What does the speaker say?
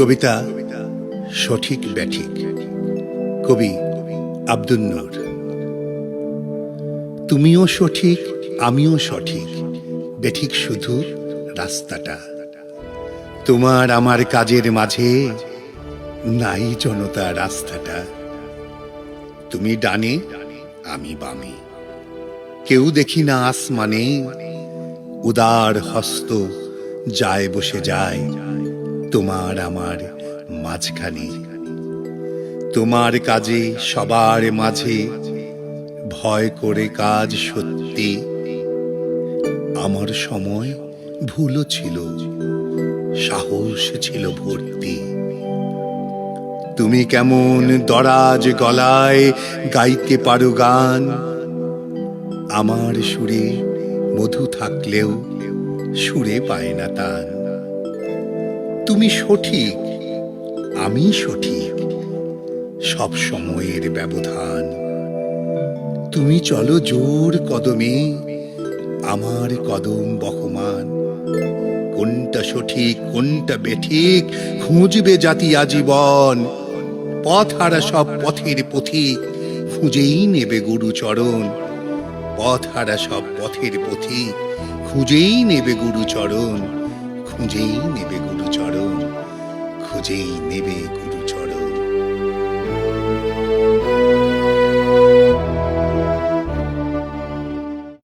কবিতা সঠিক ব্যাঠিক। কবি আব্দুল নূর। তুমিও সঠিক, আমিও সঠিক বেঠিক শুধু রাস্তাটা। তোমার আমার কাজের মাঝে নাই জনতা রাস্তাটা। তুমি ডানে, আমি বামে। কেউ দেখি না আসমানে, উদার হস্ত যায় বসে যায়। তোমার আমার মাঝখানে। তোমার কাজে সবার মাঝে ভয় করে কাজ সত্যি। আমার সময় ভুলও ছিল, সাহস ছিল ভর্তি। তুমি কেমন দরাজ গলায় গাইতে পারো গান? আমার সুরে মধু থাকলেও সুরে পায় না তান। তুমি সঠিক, আমি সঠিক। সব সময়ের ব্যবধান। তুমি চলো জোর কদমে, আমার কদম বহমান। কোনটা সঠিক, কোনটা বেঠিক, খুঁজবে জাতি আজীবন। পথ হারা সব পথের পথিক, খুঁজেই নেবে গুরুচরণ পথ হারা সব পথের পথিক, খুঁজেই নেবে গুরুচরণ খুঁজেই নেবে গুরুচরণ খুঁজেই নেবে